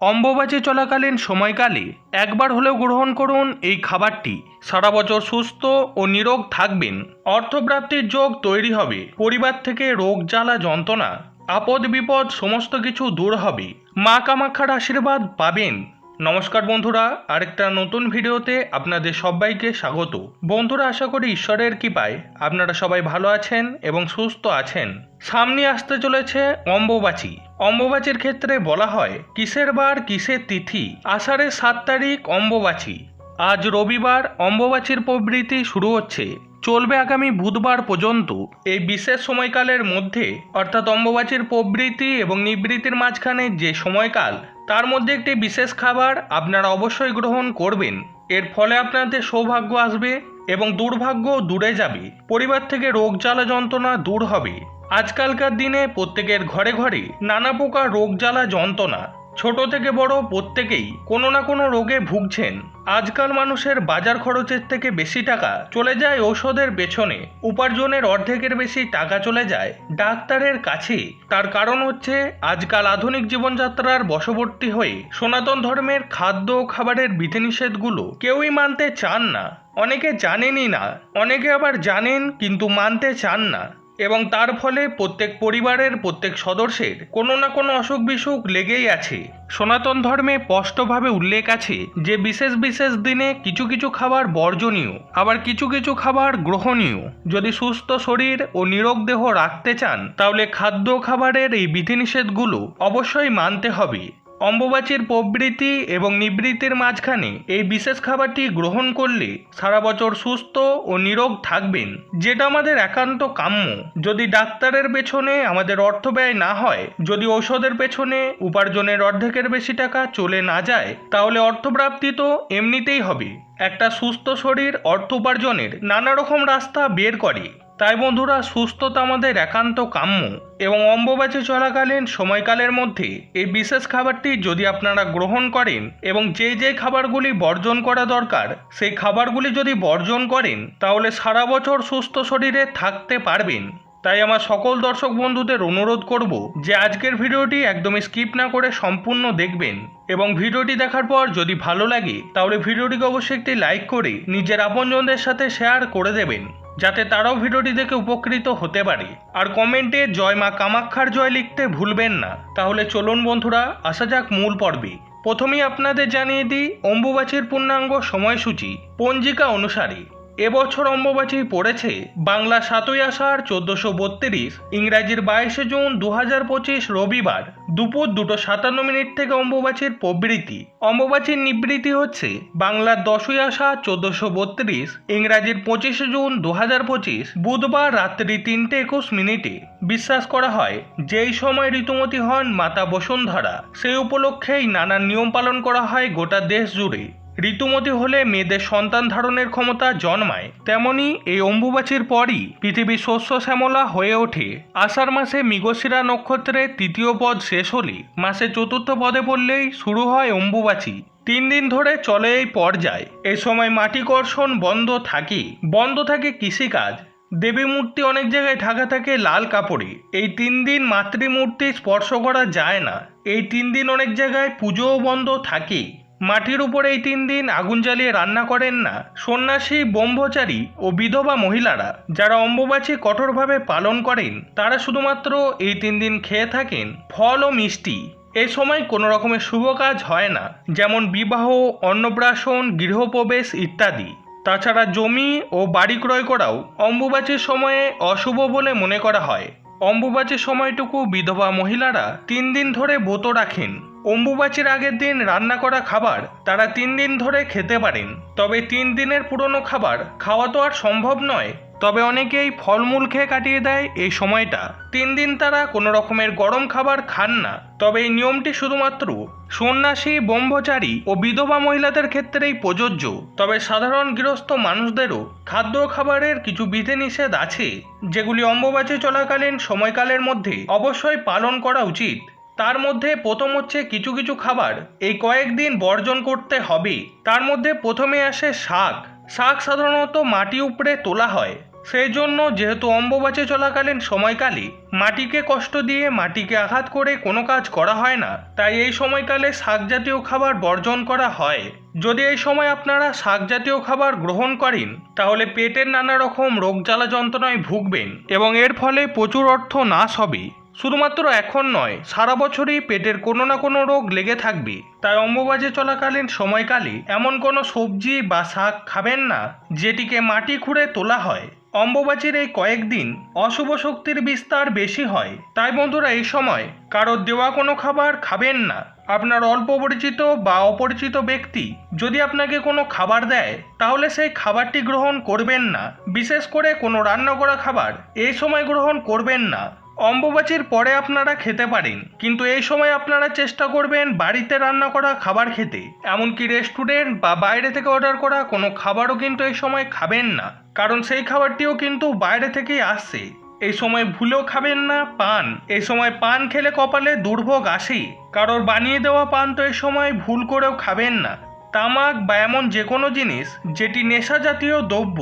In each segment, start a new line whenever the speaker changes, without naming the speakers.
অম্বুবাচী চলাকালীন সময়কালে একবার হলেও গ্রহণ করুন এই খাবারটি। সারা বছর সুস্থ ও নিরোগ থাকবেন। অর্থপ্রাপ্তির যোগ তৈরি হবে। পরিবার থেকে রোগ জ্বালা, যন্ত্রণা, আপদ, বিপদ সমস্ত কিছু দূর হবে। মা কামাক্ষার আশীর্বাদ পাবেন। নমস্কার বন্ধুরা, আরেকটা নতুন ভিডিওতে আপনাদের সবাইকে স্বাগত। বন্ধুরা, আশা করি ঈশ্বরের কৃপায় আপনারা সবাই ভালো আছেন এবং সুস্থ আছেন। সামনে আসতে চলেছে অম্বুবাচী। অম্বুবাচীর ক্ষেত্রে বলা হয়, কিসের বার কিসের তিথি? আষাঢ়ের সাত তারিখ অম্বুবাচী। আজ রবিবার অম্বুবাচীর প্রবৃত্তি শুরু হচ্ছে। চলবে আগামী বুধবার পর্যন্ত। এই বিশেষ সময়কালের মধ্যে, অর্থাৎ অম্বুবাচীর প্রবৃত্তি এবং নিবৃত্তির মাঝখানে যে সময়কাল, তার মধ্যে একটি বিশেষ খাবার আপনারা অবশ্যই গ্রহণ করবেন। এর ফলে আপনাদের সৌভাগ্য আসবে এবং দুর্ভাগ্য দূরে যাবে। পরিবার থেকে রোগ জ্বালা যন্ত্রণা দূর হবে। আজকালকার দিনে প্রত্যেকের ঘরে ঘরে নানা প্রকার রোগ জ্বালা যন্ত্রণা। ছোট থেকে বড় প্রত্যেকেই কোনো না কোনো রোগে ভুগছেন। আজকাল মানুষের বাজার খরচের থেকে বেশি টাকা চলে যায় ঔষধের পেছনে। উপার্জনের অর্ধেকের বেশি টাকা চলে যায় ডাক্তারের কাছে। তার কারণ হচ্ছে আজকাল আধুনিক জীবনযাত্রার বশবর্তী হয়ে সনাতন ধর্মের খাদ্য ও খাবারের বিধিনিষেধগুলো কেউই মানতে চান না। অনেকে জানেনই না, অনেকে আবার জানেন কিন্তু মানতে চান না। এবং তার ফলে প্রত্যেক পরিবারের, প্রত্যেক সদস্যের কোনো না কোনো অসুখ বিসুখ লেগেই আছে। সনাতন ধর্মে স্পষ্টভাবে উল্লেখ আছে যে, বিশেষ বিশেষ দিনে কিছু কিছু খাবার বর্জনীয়, আবার কিছু কিছু খাবার গ্রহণীয়। যদি সুস্থ শরীর ও নিরোগ দেহ রাখতে চান, তাহলে খাদ্য খাবারের এই বিধিনিষেধগুলো অবশ্যই মানতে হবে। অম্বুবাচীর প্রবৃত্তি এবং নিবৃত্তির মাঝখানে এই বিশেষ খাবারটি গ্রহণ করলে সারা বছর সুস্থ ও নিরোগ থাকবেন, যেটা আমাদের একান্ত কাম্য। যদি ডাক্তারের পেছনে আমাদের অর্থ ব্যয় না হয়, যদি ঔষধের পেছনে উপার্জনের অর্ধেকের বেশি টাকা চলে না যায়, তাহলে অর্থপ্রাপ্তি তো এমনিতেই হবে। একটা সুস্থ শরীর অর্থ উপার্জনের নানা রকম রাস্তা বের করে। তাই বন্ধুরা, সুস্থতা আমাদের একান্ত কাম্য এবং অম্বুবাচী চলাকালীন সময়কালের মধ্যে এই বিশেষ খাবারটি যদি আপনারা গ্রহণ করেন এবং যে যে খাবারগুলি বর্জন করা দরকার, সেই খাবারগুলি যদি বর্জন করেন, তাহলে সারা বছর সুস্থ শরীরে থাকতে পারবেন। তাই আমার সকল দর্শক বন্ধুদের অনুরোধ করব যে আজকের ভিডিওটি একদমই স্কিপ না করে সম্পূর্ণ দেখবেন এবং ভিডিওটি দেখার পর যদি ভালো লাগে, তাহলে ভিডিওটিকে অবশ্যই একটি লাইক করে নিজের আপনজনদের সাথে শেয়ার করে দেবেন। যাতে তারাও ভিডিওটি দেখে উপকৃত হতে পারে। আর কমেন্টে জয় মা কামাক্ষার জয় লিখতে ভুলবেন না। তাহলে চলুন বন্ধুরা, আসা যাক মূল পর্বে। প্রথমেই আপনাদের জানিয়ে দিই, অম্বুবাচীর পূর্ণাঙ্গ সময়সূচি, পঞ্জিকা অনুসারে। এবছর অম্বুবাচী পড়েছে বাংলা সাতই আষাঢ় চোদ্দশো বত্রিশ, ইংরাজির বাইশে জুন দু হাজার পঁচিশ রবিবার দুপুর দুটো সাতান্ন মিনিট থেকে অম্বুবাচীর প্রবৃত্তি অম্বুবাচীর নিবৃত্তি হচ্ছে বাংলার দশই আষাঢ় চোদ্দশো বত্রিশ, ইংরাজির পঁচিশে জুন দু হাজার পঁচিশ, বুধবার রাত্রি তিনটে একুশ মিনিটে। বিশ্বাস করা হয়, যেই সময় ঋতুমতী হন মাতা বসুন্ধরা, সেই উপলক্ষেই নানান নিয়ম পালন করা হয় গোটা দেশ জুড়ে। ঋতুমতি হলে মেয়েদের সন্তান ধারণের ক্ষমতা জন্মায়, তেমনি এই অম্বুবাচীর পরই পৃথিবী শস্য শ্যামলা হয়ে ওঠে। আষাঢ় মাসে মৃগশিরা নক্ষত্রে তৃতীয় পদ শেষ হলে মাসে চতুর্থ পদে পড়লেই শুরু হয় অম্বুবাচী। তিন দিন ধরে চলে এই পর্যায়। এ সময় মাটি কর্ষণ বন্ধ থাকে। বন্ধ থাকে কৃষিকাজ। দেবী মূর্তি অনেক জায়গায় ঢাকা থাকে লাল কাপড়ে। এই তিন দিন মাতৃমূর্তি স্পর্শ করা যায় না। এই তিন দিন অনেক জায়গায় পুজোও বন্ধ থাকে। মাটির উপর এই তিন দিন আগুন জ্বালিয়ে রান্না করেন না। সন্ন্যাসী, ব্রহ্মচারী ও বিধবা মহিলারা যারা অম্বুবাচী কঠোরভাবে পালন করেন, তারা শুধুমাত্র এই তিন দিন খেয়ে থাকেন, ফল ও মিষ্টি। এ সময় কোনো রকমের শুভ কাজ হয় না, যেমন বিবাহ, অন্নপ্রাশন, গৃহপ্রবেশ ইত্যাদি। তাছাড়া জমি ও বাড়ি ক্রয় করাও অম্বুবাচীর সময়ে অশুভ বলে মনে করা হয়। অম্বুবাচীর সময়টুকু বিধবা মহিলারা তিন দিন ধরে ব্রত রাখেন। অম্বুবাচীর আগের দিন রান্না করা খাবার তারা তিন দিন ধরে খেতে পারেন। তবে তিন দিনের পুরনো খাবার খাওয়া তো আর সম্ভব নয়। তবে অনেকেই ফলমূল খেয়ে কাটিয়ে দেয় এই সময়টা। তিন দিন তারা কোনো রকমের গরম খাবার খান না। তবে এই নিয়মটি শুধুমাত্র সন্ন্যাসী, ব্রহ্মচারী ও বিধবা মহিলাদের ক্ষেত্রেই প্রযোজ্য। তবে সাধারণ গৃহস্থ মানুষদেরও খাদ্য খাবারের কিছু বিধিনিষেধ আছে, যেগুলি অম্বুবাচী চলাকালীন সময়কালের মধ্যে অবশ্যই পালন করা উচিত। তার মধ্যে প্রথম হচ্ছে কিছু কিছু খাবার। এই কয়েকদিন বর্জন করতে হবে। তার মধ্যে প্রথমে আসে শাক। শাক সাধারণত মাটি উপড়ে তোলা হয়। সেই জন্য যেহেতু অম্বুবাচী চলাকালীন সময়কালে মাটিকে কষ্ট দিয়ে মাটিকে আঘাত করে কোনো কাজ করা হয় না। তাই এই সময়কালে শাক জাতীয় খাবার বর্জন করা হয়। যদি এই সময় আপনারা শাক জাতীয় খাবার গ্রহণ করেন, তাহলে পেটের নানা রকম রোগ জ্বালা যন্ত্রণায় ভুগবেন এবং এর ফলে প্রচুর অর্থ নাশ হবে। শুধুমাত্র এখন নয়, সারা বছরই পেটের কোনো না কোনো রোগ লেগে থাকবে। তাই অম্বুবাচী চলাকালীন সময়কালে এমন কোনো সবজি বা শাক খাবেন না, যেটিকে মাটি খুঁড়ে তোলা হয়। অম্বুবাচীর এই কয়েকদিন অশুভ শক্তির বিস্তার বেশি হয়। তাই বন্ধুরা, এই সময় কারও দেওয়া কোনো খাবার খাবেন না। আপনার অল্প পরিচিত বা অপরিচিত ব্যক্তি যদি আপনাকে কোনো খাবার দেয়, তাহলে সেই খাবারটি গ্রহণ করবেন না। বিশেষ করে কোনো রান্না করা খাবার এই সময় গ্রহণ করবেন না। অম্বুবাচীর পরে আপনারা খেতে পারেন, কিন্তু এই সময় আপনারা চেষ্টা করবেন বাড়িতে রান্না করা খাবার খেতে। এমনকি রেস্টুরেন্ট বা বাইরে থেকে অর্ডার করা কোনো খাবারও কিন্তু এই সময় খাবেন না, কারণ সেই খাবারটিও কিন্তু বাইরে থেকেই আসছে এই সময় ভুলেও খাবেন না পান। এই সময় পান খেলে কপালে দুর্ভোগ আসেই। কারোর বানিয়ে দেওয়া পান তো এই সময় ভুল করেও খাবেন না। তামাক বা এমন যে কোনো জিনিস, যেটি নেশা জাতীয় দ্রব্য।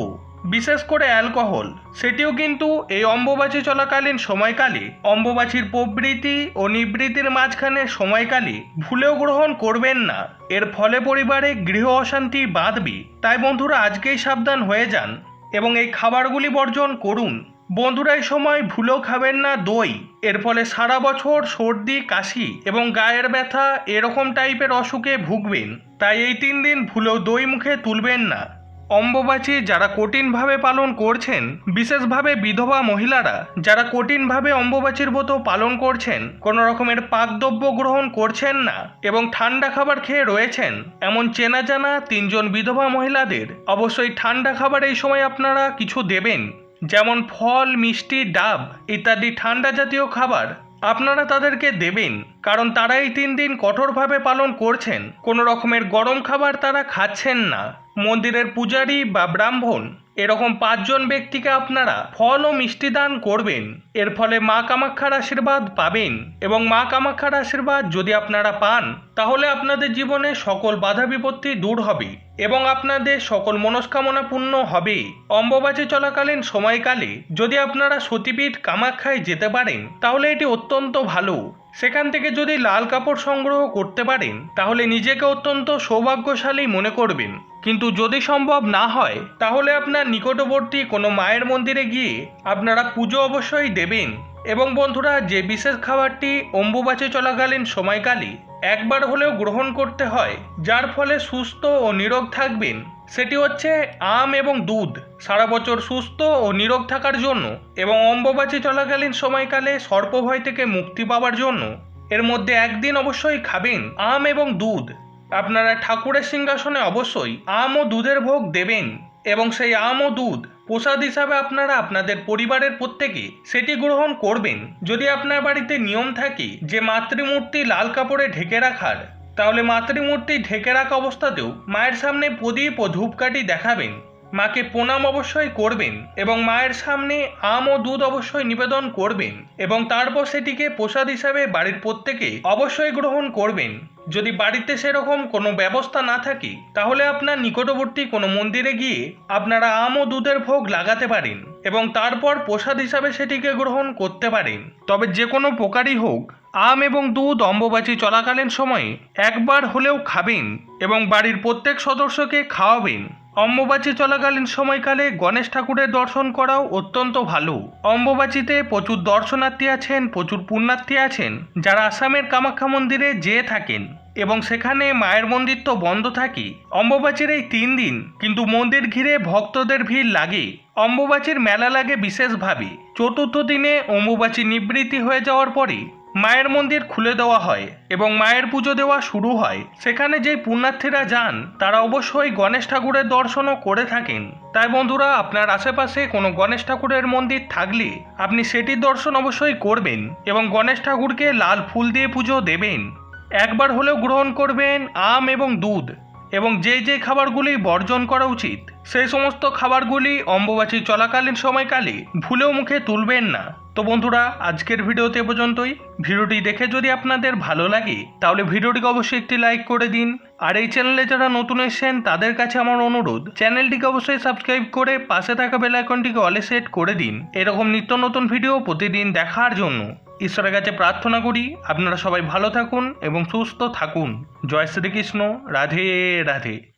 বিশেষ করে অ্যালকোহল, সেটিও কিন্তু এই অম্বুবাচী চলাকালীন সময়কালে অম্বুবাচীর প্রবৃত্তি ও নিবৃত্তির মাঝখানে সময়কালে ভুলেও গ্রহণ করবেন না। এর ফলে পরিবারে গৃহ অশান্তি বাঁধবে। তাই বন্ধুরা, আজকেই সাবধান হয়ে যান এবং এই খাবারগুলি বর্জন করুন। বন্ধুরা, এই সময় ভুলেও খাবেন না দই। এর ফলে সারা বছর সর্দি, কাশি এবং গায়ের ব্যথা এরকম টাইপের অসুখে ভুগবেন। তাই এই তিন দিন ভুলেও দই মুখে তুলবেন না। অম্বুবাচী যারা কঠিনভাবে পালন করছেন, বিশেষভাবে বিধবা মহিলারা যারা কঠিনভাবে অম্বুবাচীর ব্রত পালন করছেন, কোনো রকমের পাকদ্রব্য গ্রহণ করছেন না এবং ঠান্ডা খাবার খেয়ে রয়েছেন, এমন চেনা জানা তিনজন বিধবা মহিলাদের অবশ্যই ঠান্ডা খাবার এই সময় আপনারা কিছু দেবেন, যেমন ফল, মিষ্টি, ডাব ইত্যাদি ঠান্ডা জাতীয় খাবার আপনারা তাদেরকে দেবেন, কারণ তারা এই তিন দিন কঠোরভাবে পালন করছেন, কোনো রকমের গরম খাবার তারা খাচ্ছেন না। মন্দিরের পূজারী বা ব্রাহ্মণ, এরকম পাঁচজন ব্যক্তিকে আপনারা ফল ও মিষ্টি দান করবেন। এর ফলে মা কামাক্ষার আশীর্বাদ পাবেন এবং মা কামাক্ষার আশীর্বাদ যদি আপনারা পান, তাহলে আপনাদের জীবনে সকল বাধা বিপত্তি দূর হবে এবং আপনাদের সকল মনস্কামনা পূর্ণ হবে। অম্বুবাচী চলাকালীন সময়কালে যদি আপনারা সতীপীঠ কামাক্ষায় যেতে পারেন, তাহলে এটি অত্যন্ত ভালো। সেখান থেকে যদি লাল কাপড় সংগ্রহ করতে পারেন, তাহলে নিজেকে অত্যন্ত সৌভাগ্যশালী মনে করবেন। কিন্তু যদি সম্ভব না হয়, তাহলে আপনার নিকটবর্তী কোনো মায়ের মন্দিরে গিয়ে আপনারা পুজো অবশ্যই দেবেন। এবং বন্ধুরা, যে বিশেষ খাবারটি অম্বুবাচী চলাকালীন সময়কালে একবার হলেও গ্রহণ করতে হয়, যার ফলে সুস্থ ও নিরোগ থাকবেন। সেটি হচ্ছে আম এবং দুধ। সারা বছর সুস্থ ও নিরোগ থাকার জন্য এবং অম্বুবাচী চলাকালীন সময়কালে সর্পভয় থেকে মুক্তি পাওয়ার জন্য এর মধ্যে একদিন অবশ্যই খাবেন আম এবং দুধ। আপনারা ঠাকুরের সিংহাসনে অবশ্যই আম ও দুধের ভোগ দেবেন এবং সেই আম ও দুধ প্রসাদ হিসাবে আপনারা আপনাদের পরিবারের প্রত্যেকে সেটি গ্রহণ করবেন। যদি আপনার বাড়িতে নিয়ম থাকে যে মাতৃমূর্তি লাল কাপড়ে ঢেকে রাখার তাহলে মাতৃমূর্তি ঢেকে রাখা অবস্থাতেও মায়ের সামনে প্রদীপ ও ধূপকাঠি দেখাবেন। মাকে প্রণাম অবশ্যই করবেন এবং মায়ের সামনে আম ও দুধ অবশ্যই নিবেদন করবেন এবং তারপর সেটিকে প্রসাদ হিসাবে বাড়ির প্রত্যেকে অবশ্যই গ্রহণ করবেন। যদি বাড়িতে সেরকম কোনো ব্যবস্থা না থাকে, তাহলে আপনার নিকটবর্তী কোনো মন্দিরে গিয়ে আপনারা আম ও দুধের ভোগ লাগাতে পারেন। এবং তারপর প্রসাদ হিসাবে সেটিকে গ্রহণ করতে পারেন তবে যে কোনো প্রকারই হোক, আম এবং দুধ অম্বুবাচী চলাকালীন সময়ে একবার হলেও খাবেন এবং বাড়ির প্রত্যেক সদস্যকে খাওয়াবেন। অম্বুবাচী চলাকালীন সময়কালে গণেশ ঠাকুরের দর্শন করাও অত্যন্ত ভালো। অম্বুবাচীতে প্রচুর দর্শনার্থী আছেন, প্রচুর পুণ্যার্থী আছেন, যারা আসামের কামাখ্যা মন্দিরে যেয়ে থাকেন। এবং সেখানে মায়ের মন্দির তো বন্ধ থাকে। অম্বুবাচীর এই তিন দিন কিন্তু মন্দির ঘিরে ভক্তদের ভিড় লাগে। অম্বুবাচীর মেলা লাগে বিশেষভাবে চতুর্থ দিনে অম্বুবাচী নিবৃত্তি হয়ে যাওয়ার পরে মায়ের মন্দির খুলে দেওয়া হয় এবং মায়ের পুজো দেওয়া শুরু হয়। সেখানে যেই পুণ্যার্থীরা যান, তারা অবশ্যই গণেশ ঠাকুরের দর্শনও করে থাকেন। তাই বন্ধুরা, আপনার আশেপাশে কোনো গণেশ ঠাকুরের মন্দির থাকলে আপনি সেটির দর্শন অবশ্যই করবেন এবং গণেশ ঠাকুরকে লাল ফুল দিয়ে পুজো দেবেন। একবার হলেও গ্রহণ করবেন আম এবং দুধ এবং যে যে খাবারগুলি বর্জন করা উচিত, সেই সমস্ত খাবারগুলি অম্বুবাচী চলাকালীন সময়কালে ভুলেও মুখে তুলবেন না। তো বন্ধুরা, আজকের ভিডিওতে পর্যন্তই। ভিডিওটি দেখে যদি আপনাদের ভালো লাগে, তাহলে ভিডিওটিকে অবশ্যই একটি লাইক করে দিন। আর এই চ্যানেলে যারা নতুন এসেছেন, তাদের কাছে আমার অনুরোধ, চ্যানেলটিকে অবশ্যই সাবস্ক্রাইব করে পাশে থাকা বেল আইকনটিকে অলে সেট করে দিন। এরকম নিত্য নতুন ভিডিও প্রতিদিন দেখার জন্য। ঈশ্বরের কাছে প্রার্থনা করি আপনারা সবাই ভালো থাকুন এবং সুস্থ থাকুন। জয় শ্রীকৃষ্ণ। রাধে রাধে।